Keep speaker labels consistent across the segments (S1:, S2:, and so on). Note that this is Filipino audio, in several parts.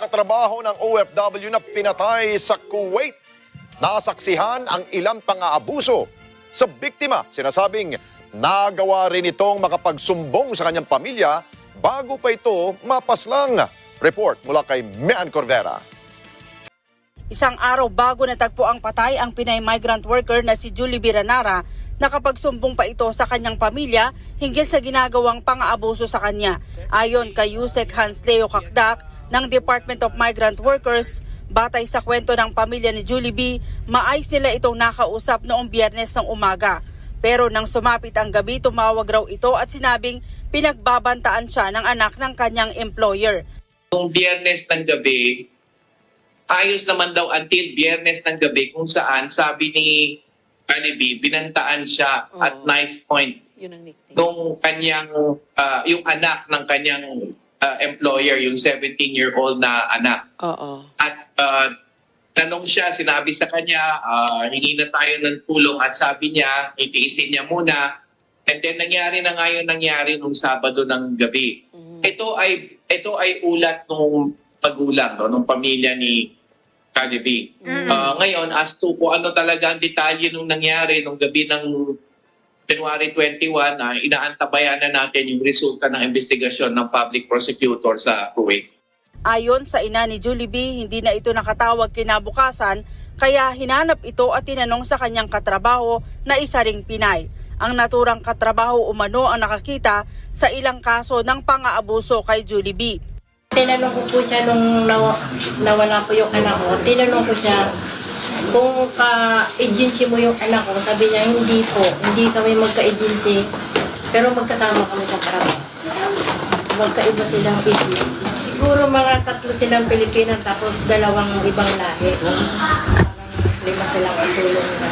S1: katrabaho ng OFW na pinatay sa Kuwait. Nasaksihan ang ilang pang-aabuso sa biktima. Sinasabing nagawa rin itong makapagsumbong sa kanyang pamilya bago pa ito mapaslang. Report mula kay Mean Cordera.
S2: Isang araw bago natagpo ang patay ang Pinay migrant worker na si Julie Biranara, nakapagsumbong pa ito sa kanyang pamilya hinggil sa ginagawang pang-aabuso sa kanya. Ayon kay Yusek Hans Leo Kakdak ng Department of Migrant Workers, batay sa kwento ng pamilya ni Julie B, maayos nila itong nakausap noong biyernes ng umaga. Pero nang sumapit ang gabi, tumawag raw ito at sinabing pinagbabantaan siya ng anak ng kanyang employer.
S3: Nung biyernes ng gabi, ayos naman daw until biyernes ng gabi kung saan sabi ni B, binantaan siya at
S4: Oo.
S3: knife point
S4: Yun ang nickname.
S3: nung kanyang, ah, yung anak ng kanyang ah, employer, yung 17-year-old na anak.
S4: Oo.
S3: At ah, tanong siya, sinabi sa kanya, ah, hingi na tayo ng tulong at sabi niya, itiisin niya muna. And then nangyari na nga yung nangyari nung Sabado ng gabi.
S4: Mhm.
S3: Ito ay ito ay ulat nung magulang, no, nung pamilya ni Cardi B. Ah, ngayon, as to kung ano talaga ang detalye nung nangyari nung gabi ng January 21, ah, inaantabayan na natin yung resulta ng investigasyon ng public prosecutor sa Kuwait.
S2: Ayon sa ina ni Julie B, hindi na ito nakatawag kinabukasan kaya hinanap ito at tinanong sa kanyang katrabaho na isa ring Pinay. Ang naturang katrabaho umano ang nakakita sa ilang kaso ng pang-aabuso kay Julie B.
S5: Tinanong ko po siya nung nawa, nawala po yung anak ko. Tinanong ko siya kung ka-agency mo yung anak ko. Sabi niya, hindi po. Hindi kami magka-agency. Pero magkasama kami sa trabaho. Magkaiba silang agency. Siguro mga tatlo silang Pilipino tapos dalawang ibang lahi. Parang lima silang katulong na.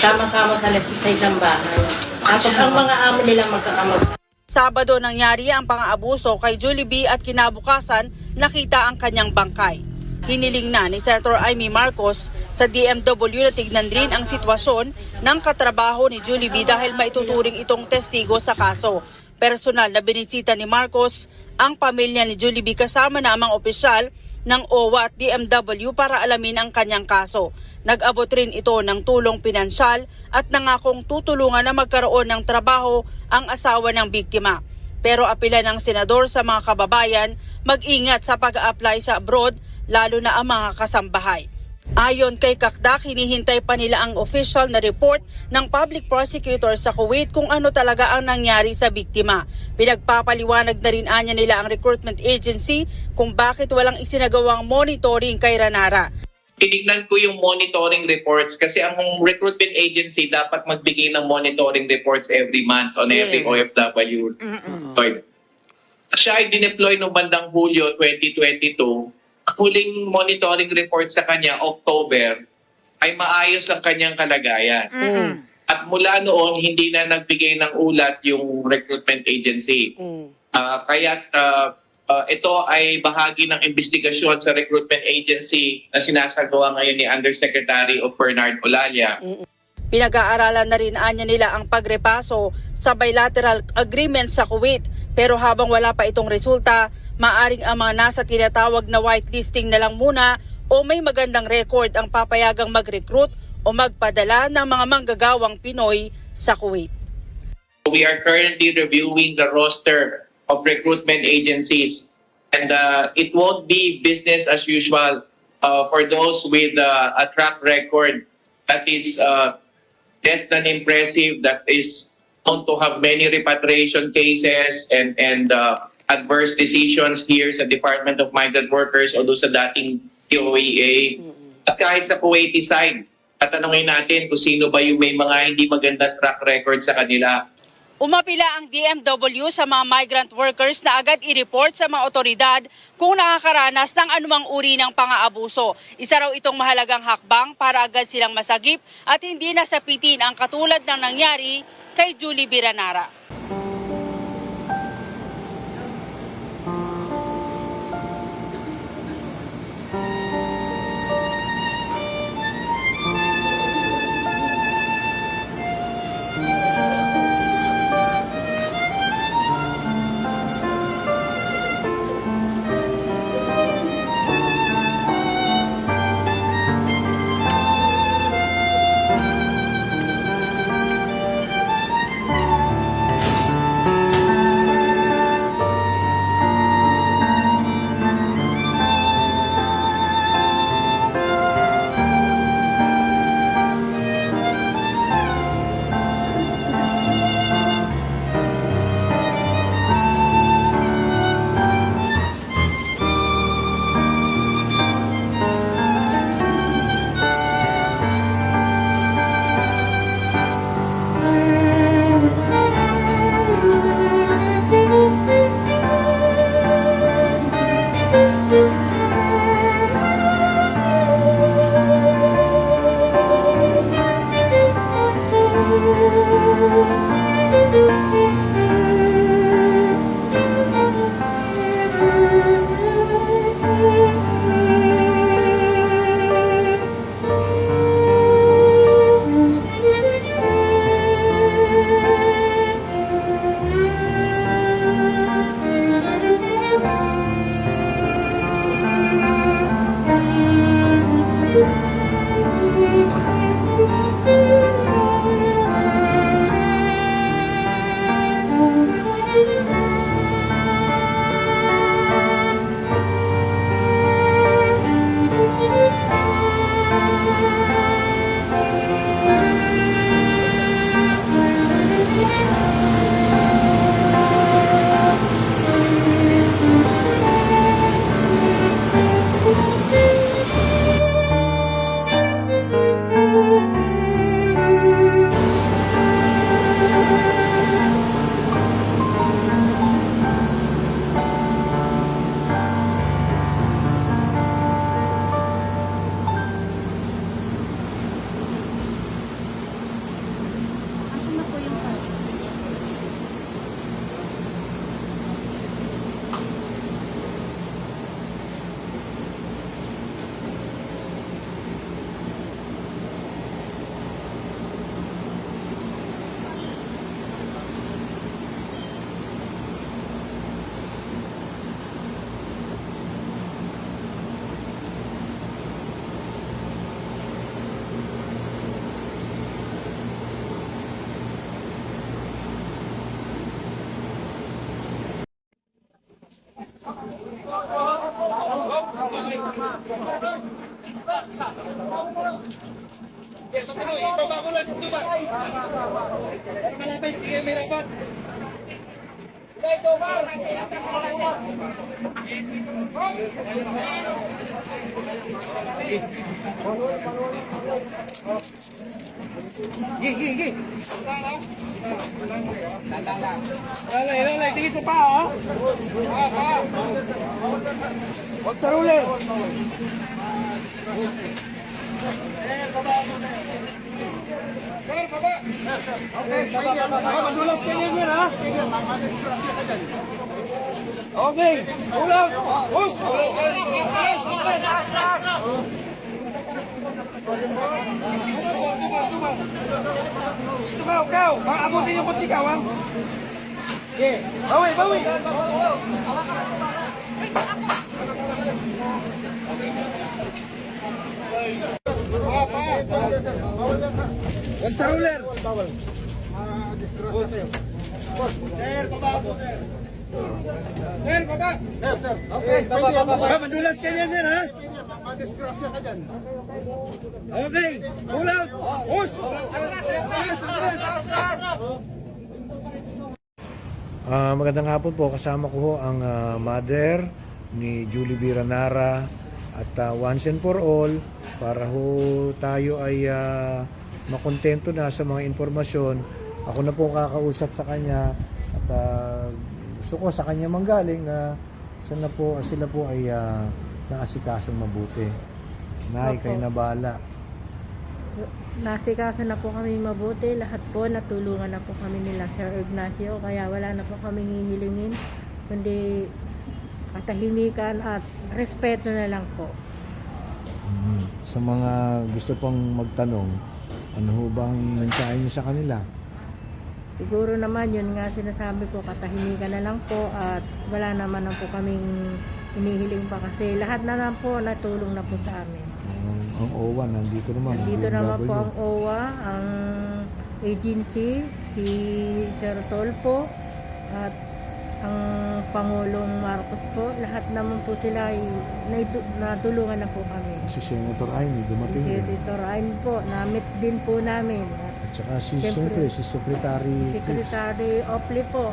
S5: Sama-sama sa, sa isang bahay. Tapos ang mga amo nila magkakamag.
S2: Sabado nangyari ang pang-aabuso kay Julie B at kinabukasan nakita ang kanyang bangkay. Hiniling na ni Senator Amy Marcos sa DMW na tignan rin ang sitwasyon ng katrabaho ni Julie B dahil maituturing itong testigo sa kaso. Personal na binisita ni Marcos ang pamilya ni Julie B kasama na ang mga opisyal ng OWA at DMW para alamin ang kanyang kaso. Nag-abot rin ito ng tulong pinansyal at nangakong tutulungan na magkaroon ng trabaho ang asawa ng biktima. Pero apila ng senador sa mga kababayan mag-ingat sa pag-apply sa abroad lalo na ang mga kasambahay. Ayon kay Kakdak, hinihintay pa nila ang official na report ng public prosecutor sa Kuwait kung ano talaga ang nangyari sa biktima. Pinagpapaliwanag na rin anya nila ang recruitment agency kung bakit walang isinagawang monitoring kay Ranara.
S3: Tinignan ko yung monitoring reports kasi ang recruitment agency dapat magbigay ng monitoring reports every month on every
S4: Yes.
S3: OFW. Third. Siya ay dineploy noong bandang Hulyo 2022. Huling monitoring report sa kanya, October, ay maayos ang kanyang kalagayan.
S4: Mm.
S3: At mula noon, hindi na nagbigay ng ulat yung recruitment agency.
S4: Mm.
S3: Ah, kaya ito ay bahagi ng investigasyon sa recruitment agency na sinasagawa ngayon ni Undersecretary of Bernard Olalia.
S2: Pinag-aaralan na rin anya nila ang pagrepaso sa bilateral agreement sa Kuwait. Pero habang wala pa itong resulta, maaring ang mga nasa tinatawag na whitelisting na lang muna o may magandang record ang papayagang mag-recruit o magpadala ng mga manggagawang Pinoy sa Kuwait.
S3: We are currently reviewing the roster of recruitment agencies and uh, it won't be business as usual uh, for those with uh, a track record that is uh, less than impressive, that is known to have many repatriation cases and, and uh, adverse decisions here sa Department of Migrant Workers o doon sa dating DOEA. At kahit sa Kuwaiti side, tatanungin natin kung sino ba yung may mga hindi magandang track record sa kanila.
S2: Umapila ang DMW sa mga migrant workers na agad i-report sa mga otoridad kung nakakaranas ng anumang uri ng pang-aabuso. Isa raw itong mahalagang hakbang para agad silang masagip at hindi nasapitin ang katulad ng nangyari kay Julie Biranara.
S4: Ito tuloy, ibaba mo lang ito ba? Malapit, hindi kami rapat.
S6: Lalay, lalay, tingin sa paa, ha? Huwag saruli. Okay, baka madulas Okey, pulang. Us. Tu kau kau, bang abu tinjau kau cikawang. Yeah, bawi bawi. Huwag sa ruler! Okay, baba, baba, baba. Madulas ka niyan, sir, ha? Madisgrasya ka dyan. Okay, ulang, us!
S7: Ah, magandang hapon po. Kasama ko ho ang ah, mother ni Julie Biranara at ah, once and for all para ho tayo ay ah, makontento na sa mga informasyon. Ako na po kakausap sa kanya at ah, gusto ko sa kanya manggaling na sila po, sila po ay uh, naasikasong mabuti. Nay,
S8: Opo.
S7: kayo na bahala.
S8: Nasikaso na po kami mabuti. Lahat po natulungan na po kami nila Sir Ignacio. Kaya wala na po kami hihilingin. Kundi katahimikan at respeto na lang po.
S7: Mm. Sa mga gusto pang magtanong, ano ho ba ang mensahe niyo sa kanila?
S8: Siguro naman yun nga sinasabi ko katahimikan na lang po at wala naman na po kaming hinihiling pa kasi lahat na lang po natulong na po sa amin.
S7: Ang, ang OWA nandito naman. ang
S8: Dito naman po ang OWA, ang agency, si Sir Tolpo, at ang Pangulong Marcos po. Lahat naman po sila ay naitu- natulungan na po kami.
S7: Si Senator Amy
S8: Si
S7: dumating din.
S8: Senator Ayn po, namit din po namin. At
S7: At saka si,
S8: Siyempre.
S7: siyempre, si Secretary Tips.
S8: Secretary Opli po.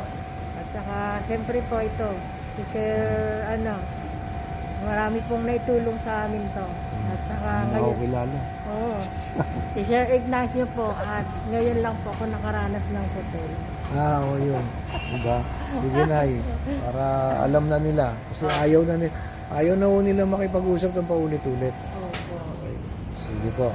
S8: At saka siyempre po ito, si Sir ano, marami pong naitulong sa amin to. Saka ngayon,
S7: kilala.
S8: Oo. Si Sir Ignacio po at ngayon lang po ako nakaranas ng hotel.
S7: Ah, o yun. Diba? Sige na Para alam na nila. Kasi ayaw na nila. Ayaw na ho nila makipag-usap ng paulit-ulit.
S8: Opo.
S7: Okay. Sige po.